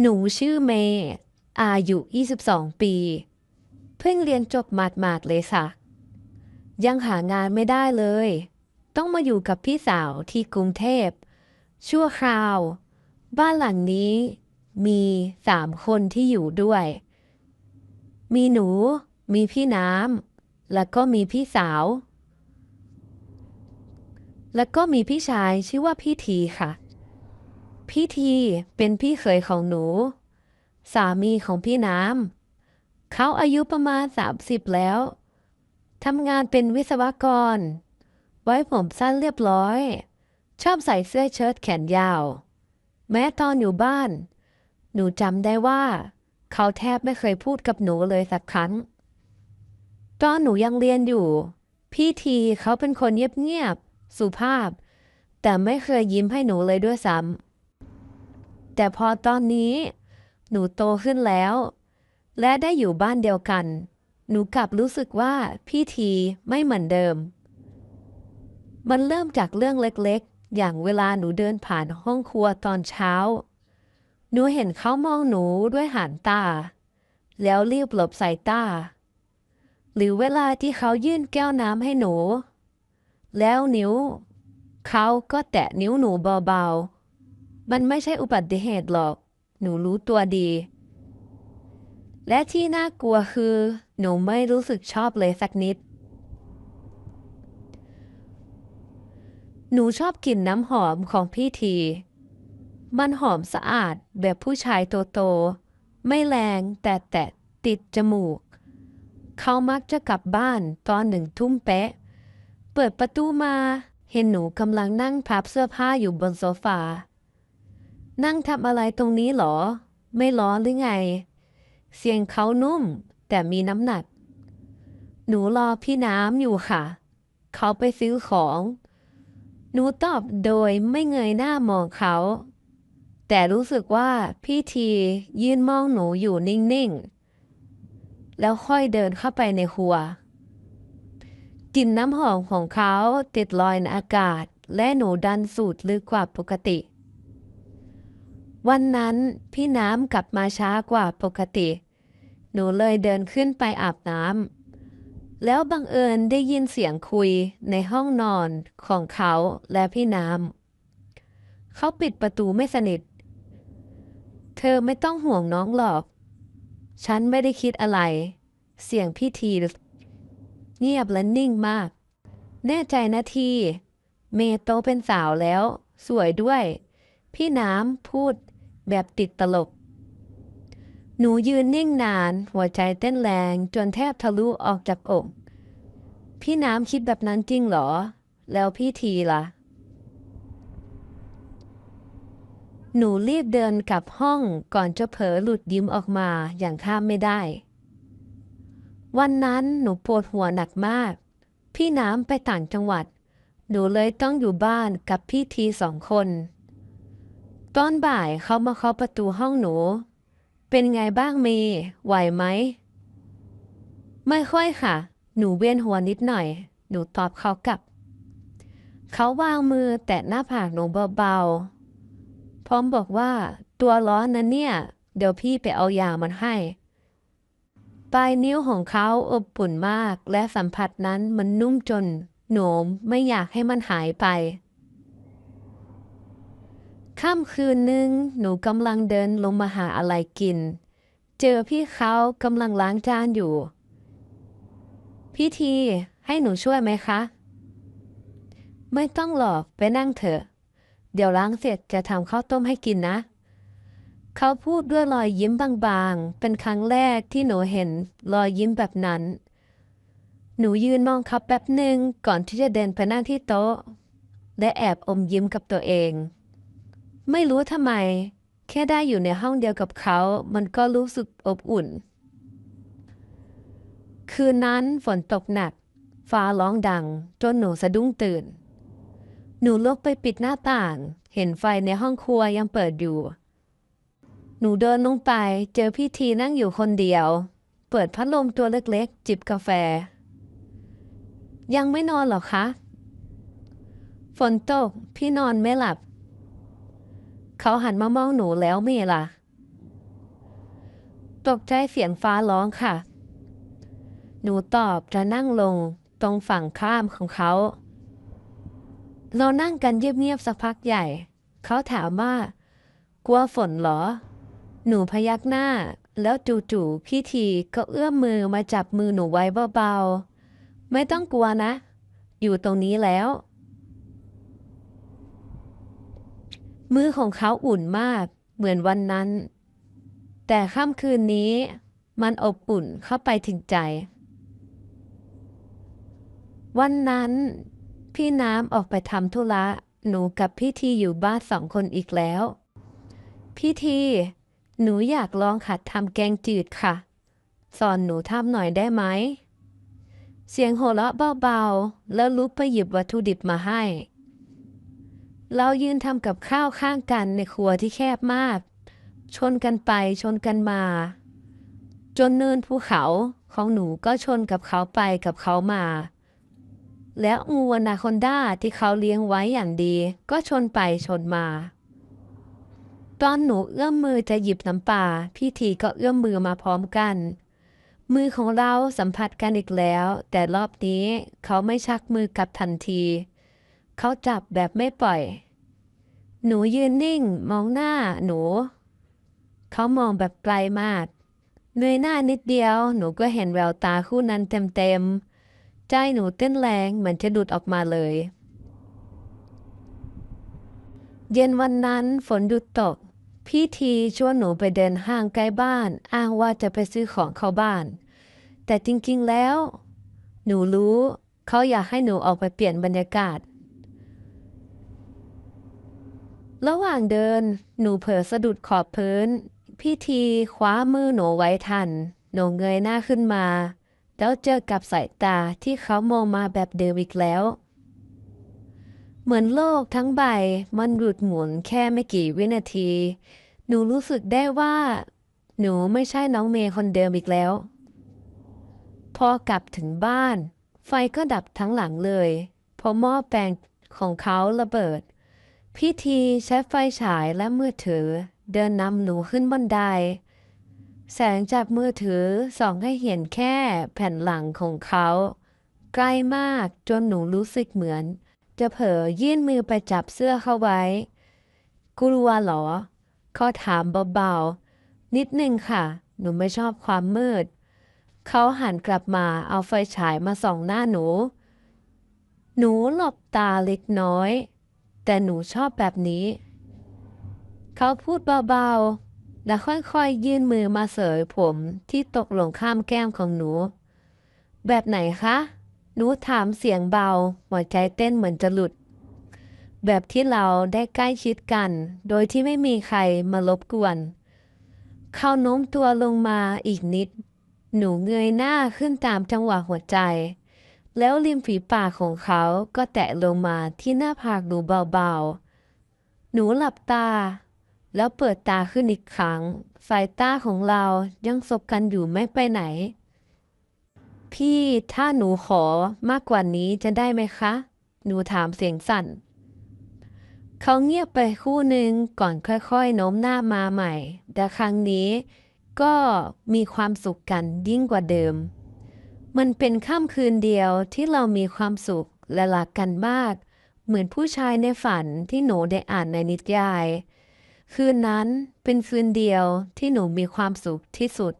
หนูชื่อเมย์อายุ 22 ปี เพิ่งเรียนจบหมาดเลยค่ะ ยังหางานไม่ได้เลย ต้องมาอยู่กับพี่สาวที่กรุงเทพ ชั่วคราว บ้านหลังนี้มีสามคนที่อยู่ด้วย มีหนู มีพี่น้ำ แล้วก็มีพี่สาว แล้วก็มีพี่ชายชื่อว่าพี่ทีค่ะ พี่ทีเป็นพี่เขยของหนู สามีของพี่น้ำเขาอายุประมาณ 30 แล้วทำงานเป็นวิศวกร ไว้ผมสั้นเรียบร้อย ชอบใส่เสื้อเชิ้ตแขนยาว แม้ตอนอยู่บ้าน หนูจำได้ว่า เขาแทบไม่เคยพูดกับหนูเลยสักครั้ง ตอนหนูยังเรียนอยู่ พี่ทีเขาเป็นคนเงียบๆสุภาพ แต่ไม่เคยยิ้มให้หนูเลยด้วยซ้ำ แต่พอตอนนี้ หนูโตขึ้นแล้ว และได้อยู่บ้านเดียวกัน หนูกลับรู้สึกว่าพี่ทีไม่เหมือนเดิม มันเริ่มจากเรื่องเล็กๆ อย่างเวลาหนูเดินผ่านห้องครัวตอนเช้า หนูเห็นเขามองหนูด้วยหางตา แล้วรีบหลบสายตา หรือเวลาที่เขายื่นแก้วน้ำให้หนู แล้วนิ้ว เขาก็แตะนิ้วหนูเบาๆ มันไม่ใช่อุบัติเหตุหรอก หนูรู้ตัวดี และที่น่ากลัวคือ หนูไม่รู้สึกชอบเลยสักนิด หนูชอบกลิ่นน้ำหอมของพี่ที มันหอมสะอาดแบบผู้ชายโตๆไม่แรงแต่แตะติดจมูก เขามักจะกลับบ้านตอนหนึ่งทุ่มเป๊ะ เปิดประตูมา เห็นหนูกำลังนั่งพับเสื้อผ้าอยู่บนโซฟา นั่งทำอะไรตรงนี้หรอ ไม่ร้อนหรือไง เสียงเขานุ่ม แต่มีน้ำหนัก หนูรอพี่น้ำอยู่ค่ะ เขาไปซื้อของ หนูตอบโดยไม่เงยหน้ามองเขา แต่รู้สึกว่าพี่ทียืนมองหนูอยู่นิ่งๆ แล้วค่อยเดินเข้าไปในครัวกลิ่นน้ำหอมของเขาติดลอยในอากาศ และหนูดันสูดลึกกว่าปกติ วันนั้นพี่น้ำกลับมาช้ากว่าปกติ หนูเลยเดินขึ้นไปอาบน้ำ แล้วบังเอิญได้ยินเสียงคุยในห้องนอนของเขาและพี่น้ำ เขาปิดประตูไม่สนิท เธอไม่ต้องห่วงน้องหรอก ฉันไม่ได้คิดอะไร เสียงพี่ทีเงียบและนิ่งมาก แน่ใจนะที เมโตเป็นสาวแล้ว สวยด้วยพี่น้ำพูด แบบติดตลก หนูยืนนิ่งนาน หัวใจเต้นแรงจนแทบทะลุออกจากอกพี่น้ำคิดแบบนั้นจริงเหรอ แล้วพี่ทีล่ะ หนูรีบเดินกลับห้องก่อนจะเผลอหลุดยิ้มออกมาอย่างข้ามไม่ได้ วันนั้นหนูปวดหัวหนักมาก พี่น้ำไปต่างจังหวัด หนูเลยต้องอยู่บ้านกับพี่ทีสองคน ตอนบ่ายเขามาเคาะประตูห้องหนู เป็นไงบ้างเมย์ไหวไหม ไม่ค่อยค่ะ หนูเวียนหัวนิดหน่อย หนูตอบเขากลับ เขาวางมือแตะหน้าผากหนูเบาๆ พร้อมบอกว่าตัวร้อนนะเนี่ย เดี๋ยวพี่ไปเอายามันให้ ปลายนิ้วของเขาอบอุ่นมากและสัมผัสนั้นมันนุ่มจน หนูไม่อยากให้มันหายไป ค่ำคืนหนึ่งหนูกำลังเดินลงมาหาอะไรกิน เจอพี่เขากำลังล้างจานอยู่ พี่ทีให้หนูช่วยไหมคะ ไม่ต้องหรอกไปนั่งเถอะ เดี๋ยวล้างเสร็จจะทำข้าวต้มให้กินนะ เขาพูดด้วยรอยยิ้มบางๆ เป็นครั้งแรกที่หนูเห็นรอยยิ้มแบบนั้น หนูยืนมองเขาแป๊บหนึ่งก่อนที่จะเดินไปนั่งที่โต๊ะ และแอบอมยิ้มกับตัวเอง ไม่รู้ทำไม แค่ได้อยู่ในห้องเดียวกับเขา มันก็รู้สึกอบอุ่น คืนนั้นฝนตกหนัก ฟ้าร้องดัง จนหนูสะดุ้งตื่น หนูลุกไปปิดหน้าต่าง เห็นไฟในห้องครัวยังเปิดอยู่ หนูเดินลงไปเจอพี่ทีนั่งอยู่คนเดียว เปิดพัดลมตัวเล็กๆ จิบกาแฟ ยังไม่นอนหรอคะ ฝนตก พี่นอนไม่หลับ เขาหันมามองหนูแล้วเมล่ะ ตกใจเสียงฟ้าร้องค่ะ หนูตอบจะนั่งลงตรงฝั่งข้ามของเขา เรานั่งกันเงียบๆสักพักใหญ่ เขาถามว่า กลัวฝนเหรอ หนูพยักหน้า แล้วจู่ๆพี่ทีก็เอื้อมมือมาจับมือหนูไว้เบาๆ ไม่ต้องกลัวนะ อยู่ตรงนี้แล้ว มือของเขาอุ่นมากเหมือนวันนั้น แต่ค่ำคืนนี้มันอบอุ่นเข้าไปถึงใจ วันนั้น พี่น้ำออกไปทำธุระหนูกับพี่ทีอยู่บ้านสองคนอีกแล้ว พี่ที หนูอยากลองขัดทำแกงจืดค่ะ สอนหนูทำหน่อยได้ไหม เสียงโหัวเราะเบาๆ แล้วลุกไปหยิบวัตถุดิบมาให้ เรายืนทำกับข้าวข้างกันในครัวที่แคบมาก ชนกันไปชนกันมา จนเนินภูเขาของหนูก็ชนกับเขาไปกับเขามา แล้วงูอนาคอนด้าที่เขาเลี้ยงไว้อย่างดีก็ชนไปชนมา ตอนหนูเอื้อมมือจะหยิบน้ำปลาพี่ทีก็เอื้อมมือมาพร้อมกัน มือของเราสัมผัสกันอีกแล้ว แต่รอบนี้เขาไม่ชักมือกลับทันที เขาจับแบบไม่ปล่อย หนูยืนนิ่งมองหน้าหนู เขามองแบบไกลมากเงยหน้านิดเดียว หนูก็เห็นแววตาคู่นั้นเต็มๆ ใจหนูเต้นแรงเหมือนจะดุดออกมาเลย เย็นวันนั้นฝนหยุดตก พี่ทีชวนหนูไปเดินห้างใกล้บ้าน อ้างว่าจะไปซื้อของเข้าบ้าน แต่จริงๆแล้ว หนูรู้ เขาอยากให้หนูออกไปเปลี่ยนบรรยากาศ ระหว่างเดิน หนูเผลอสะดุดขอบพื้น พี่ทีคว้ามือหนูไว้ทัน หนูเงยหน้าขึ้นมา แล้วเจอกับสายตาที่เขามองมาแบบเดิมอีกแล้ว เหมือนโลกทั้งใบมันหยุดหมุนแค่ไม่กี่วินาที หนูรู้สึกได้ว่า หนูไม่ใช่น้องเมย์คนเดิมอีกแล้ว พอกลับถึงบ้าน ไฟก็ดับทั้งหลังเลย เพราะหม้อแปลงของเขาระเบิด พี่ทีใช้ไฟฉายและมือถือ เดินนำหนูขึ้นบันได แสงจากมือถือส่องให้เห็นแค่แผ่นหลังของเขา ใกล้มากจนหนูรู้สึกเหมือน จะเผลอยื่นมือไปจับเสื้อเขาไว้ กลัวเหรอเขาถามเบาๆ นิดนึงค่ะ หนูไม่ชอบความมืด เขาหันกลับมาเอาไฟฉายมาส่องหน้าหนู หนูหลบตาเล็กน้อย แต่หนูชอบแบบนี้ เขาพูดเบาๆ และค่อยๆยื่นมือมาเสยผมที่ตกหลงข้ามแก้มของหนู แบบไหนคะ หนูถามเสียงเบา หัวใจเต้นเหมือนจะหลุด แบบที่เราได้ใกล้ชิดกัน โดยที่ไม่มีใครมารบกวน เขาโน้มตัวลงมาอีกนิด หนูเงยหน้าขึ้นตามจังหวะหัวใจ แล้วริมฝีปากของเขาก็แตะลงมาที่หน้าผากหนูเบาๆ หนูหลับตา แล้วเปิดตาขึ้นอีกครั้ง สายตาของเรายังสบกันอยู่ไม่ไปไหน พี่ถ้าหนูขอมากกว่านี้จะได้ไหมคะ หนูถามเสียงสั่น เขาเงียบไปคู่หนึ่งก่อนค่อยๆ โน้มหน้ามาใหม่ แต่ครั้งนี้ก็มีความสุขกันยิ่งกว่าเดิม มันเป็นค่ำคืนเดียวที่เรามีความสุขและรักกันมาก เหมือนผู้ชายในฝันที่หนูได้อ่านในนิตยาย คืนนั้นเป็นคืนเดียวที่หนูมีความสุขที่สุด